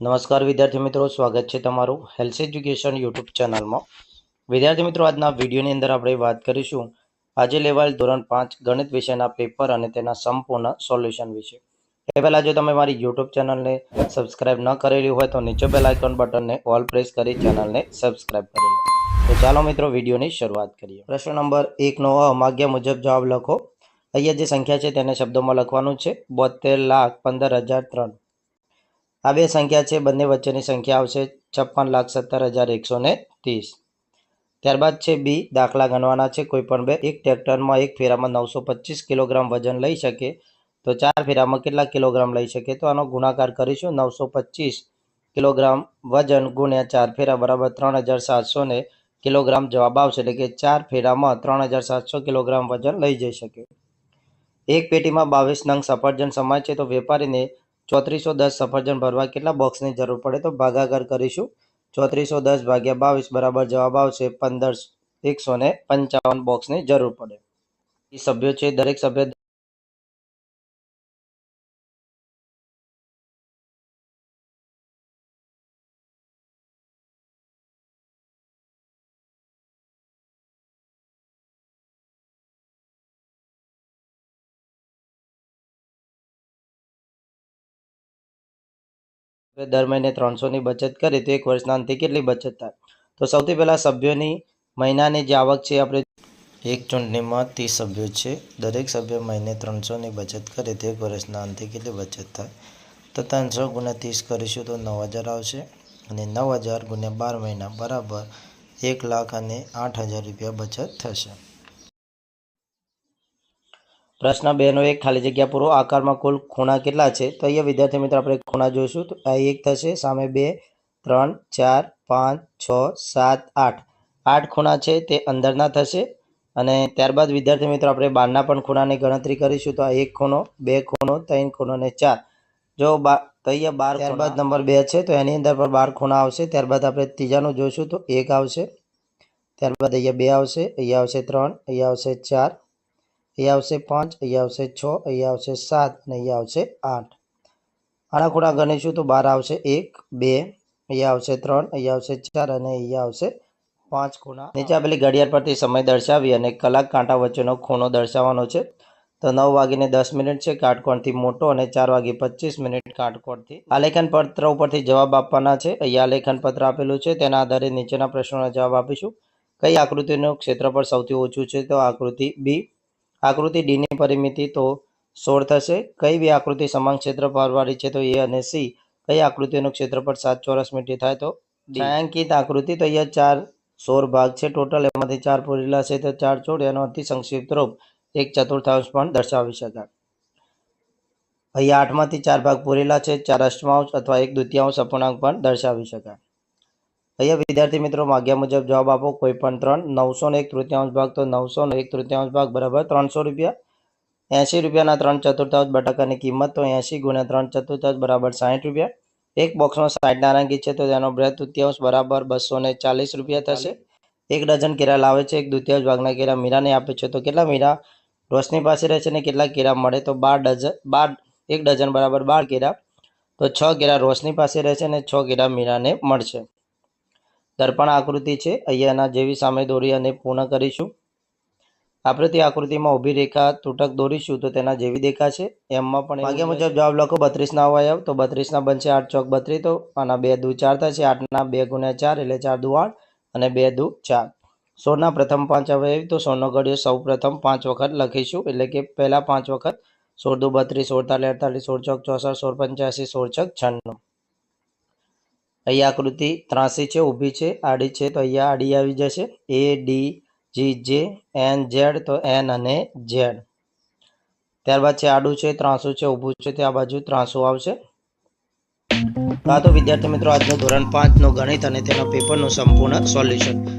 નમસ્કાર વિદ્યાર્થી મિત્રો, સ્વાગત છે તમારું હેલ્થ એજ્યુકેશન યુટ્યુબ ચેનલમાં. વિદ્યાર્થી મિત્રો, આજના વિડીયોની અંદર આપણે વાત કરીશું આજે લેવાયેલ ધોરણ પાંચ ગણિત વિષયના પેપર અને તેના સંપૂર્ણ સોલ્યુશન વિશે. એ પહેલાં જો તમે મારી યુટ્યુબ ચેનલને સબસ્ક્રાઇબ ન કરેલી હોય તો નીચે બેલ આઇકોન બટનને ઓલ પ્રેસ કરી ચેનલને સબસ્ક્રાઇબ કરી લો. તો ચાલો મિત્રો, વિડીયોની શરૂઆત કરીએ. પ્રશ્ન નંબર એકનો અમાગ્ય માગ્યા મુજબ જવાબ લખો. અહીંયા જે સંખ્યા છે તેને શબ્દોમાં લખવાનું છે બોતેર લાખ પંદર હજાર ત્રણ. આ બે સંખ્યા છે, બંને વચ્ચેની સંખ્યા આવશે છપ્પન લાખ સત્તર હજાર એકસો ને ત્રીસ. ત્યારબાદ છે બી, દાખલા ગણવાના છે કોઈપણ બે. એક ટ્રેક્ટરમાં એક ફેરામાં નવસો પચીસ કિલોગ્રામ વજન લઈ શકે. તો ચાર ફેરામાં કેટલા કિલોગ્રામ લઈ શકે? તો આનો ગુણાકાર કરીશું. નવસો પચીસ કિલોગ્રામ વજન ગુણ્યા ચાર ફેરા બરાબર ત્રણ હજાર સાતસો ને કિલોગ્રામ જવાબ આવશે. એટલે કે ચાર ફેરામાં ત્રણ હજાર સાતસો કિલોગ્રામ વજન લઈ જઈ શકે. એક પેટીમાં બાવીસ નંગ સફરજન સમાય છે. તો વેપારીને ચોત્રીસો દસ સફરજન ભરવા કેટલા બોક્સની જરૂર પડે તો ભાગાકાર કરીશું. ચોત્રીસો દસ ભાગ્યા બાવીસ બરાબર જવાબ આવશે પંદર, એકસો ને પંચાવન બોક્સની જરૂર પડે. એ સભ્યો છે, દરેક સભ્ય દર મહિને ત્રણસોની બચત કરી તો એક વર્ષના અંતે કેટલી બચત થાય? તો સૌથી પહેલાં સભ્યોની મહિનાની જે આવક છે આપણે એક ચૂંટણીમાં ત્રીસ સભ્યો છે. દરેક સભ્ય મહિને ત્રણસોની બચત કરે તો એક વર્ષના અંતે કેટલી બચત થાય? તો ત્રણસો ગુણ્યા ત્રીસ કરીશું તો નવ હજાર આવશે અને નવ હજાર ગુણ્યા બાર મહિના બરાબર એક લાખ અને આઠ હજાર રૂપિયા બચત થશે. પ્રશ્ન બે નો એક, ખાલી જગ્યા પૂરો. આકારમાં કુલ ખૂણા કેટલા છે? તો અહીંયા વિદ્યાર્થી મિત્રો આપણે ખૂણા જોઈશું. તો આ એક થશે. સામે બે, ત્રણ, ચાર, પાંચ, છ, સાત, આઠ. આઠ ખૂણા છે, તે અંદરના થશે. અને ત્યારબાદ વિદ્યાર્થી મિત્રો આપણે બારના પણ ખૂણાની ગણતરી કરીશું. તો આ એક ખૂણો, બે ખૂણો, ત્રણ ખૂણો અને ચાર. જો બા, તો અહીંયા બાર ત્યારબાદ નંબર બે છે, તો એની અંદર પણ બાર ખૂણા આવશે. ત્યારબાદ આપણે ત્રીજાનું જોઈશું, તો એક આવશે. ત્યારબાદ અહીંયા બે આવશે. અહીંયા આવશે ત્રણ, અહીંયા આવશે ચાર. અહીંયા આવશે પાંચ અહીંયા આવશે છ અહીંયા આવશે સાત અને અહીંયા આવશે આઠ. આના ખૂણા ગણીશું તો બાર આવશે એક, બે અહીંયા આવશે ત્રણ અહીંયા આવશે ચાર અને અહીંયા આવશે પાંચ ખૂણા. નીચે આપેલી ઘડિયાળ પરથી સમય દર્શાવી અને કલાક કાંટા વચ્ચેનો ખૂણો દર્શાવવાનો છે. તો નવ વાગીને દસ મિનિટ છે. કાટકોણથી મોટો અને ચાર વાગે પચીસ મિનિટ કાટકોણથી. આલેખન પત્ર ઉપરથી જવાબ આપવાના છે. અહીંયા આલેખન પત્ર આપેલું છે. તેના આધારે નીચેના પ્રશ્નોના જવાબ આપીશું. કઈ આકૃતિનું ક્ષેત્રફળ સૌથી ઓછું છે? તો આકૃતિ બી. આકૃતિ ડીની પરિમિતિ તો સોળ થશે. કઈ બે આકૃતિ સમાન ક્ષેત્રફળવાળી છે તો એ અને સી કઈ આકૃતિનું ક્ષેત્રફળ સાત ચોરસ મીટર થાય તો? છાંયાંકિત આકૃતિ તો અહીંયા ચાર સોળ ભાગ છે ટોટલ. એમાંથી ચાર પૂરેલા છે તો ચાર છોડ. એનો અતિ સંક્ષિપ્ત રૂપ એક ચતુર્થાંશ પણ દર્શાવી શકાય. અહીંયા આઠમાંથી ચાર ભાગ પૂરેલા છે. ચાર અષ્ટમાંશ અથવા એક દ્વિતીયાંશ અપૂર્ણાંક પણ દર્શાવી શકાય. અહીંયા વિદ્યાર્થી મિત્રો, માગ્યા મુજબ જવાબ આપો. કોઈ પણ ત્રણ, નવસો ને એક તૃતીયાંશ ભાગ તો નવસો ને એક તૃતીયાંશ ભાગ, બરાબર? ત્રણસો રૂપિયા. એંશી રૂપિયાના ત્રણ ચતુર્થાંશ બટાકાની કિંમત તો એંશી ગુણ્યા ત્રણ ચતુર્થાંશ, બરાબર સાઠ રૂપિયા. એક બોક્સમાં સાઠ નારંગી છે તો તેનો બે તૃતીયાંશ, બરાબર બસો ને ચાલીસ રૂપિયા થશે. એક ડઝન કેળા લાવે છે, એક દ્વિતીયાંશ ભાગના કેળા મીરાને આપે છે. તો કેટલા મીરા રોશની પાસે રહે છે ને કેટલા કેળા મળે? તો બાર ડઝન, બાર, એક ડઝન, બરાબર બાર કેળા. તો છ કેળા રોશની પાસે રહે છે અને છ કેળા મીરાને મળશે. દર્પણ આકૃતિ છે. અહીંયાના જેવી સામે દોરી અને પૂર્ણ કરીશું. આપણે તે આકૃતિમાં ઊભી રેખા તૂટક દોરીશું તો તેના જેવી દેખાશે એમમાં પણ ભાગ્યા મુજબ જવાબ લખો બત્રીસના અવયવ તો બત્રીસના બનશે આઠ ચોક બત્રીસ તો આના બે દુ ચાર થશે. આઠના બે ગુણ્યા ચાર એટલે ચાર દુ આઠ અને બે દુ ચાર. સોળના પ્રથમ પાંચ અવયવ તો સોળનો ઘડિયો સૌ પ્રથમ પાંચ વખત લખીશું. એટલે કે પહેલાં પાંચ વખત સોળ દુ બત્રીસ સોળ તાલી અડતાલીસ સોળ ચોક ચોસઠ સોળ પંચ્યાસી સોળ છક છન્નું. અહીંયા આકૃતિ ત્રાસી છે, ઊભી છે, આડી છે, તો અહીંયા આડી આવી જશે. A D G J N Z તો એન અને ઝેડ ત્યારબાદ છે આડું છે, ત્રાસું છે, ઊભું છે, તે આ બાજુ ત્રાસું આવશે. આ તો વિદ્યાર્થી મિત્રો, આજનું ધોરણ પાંચનું ગણિત અને તેના પેપરનું સંપૂર્ણ સોલ્યુશન.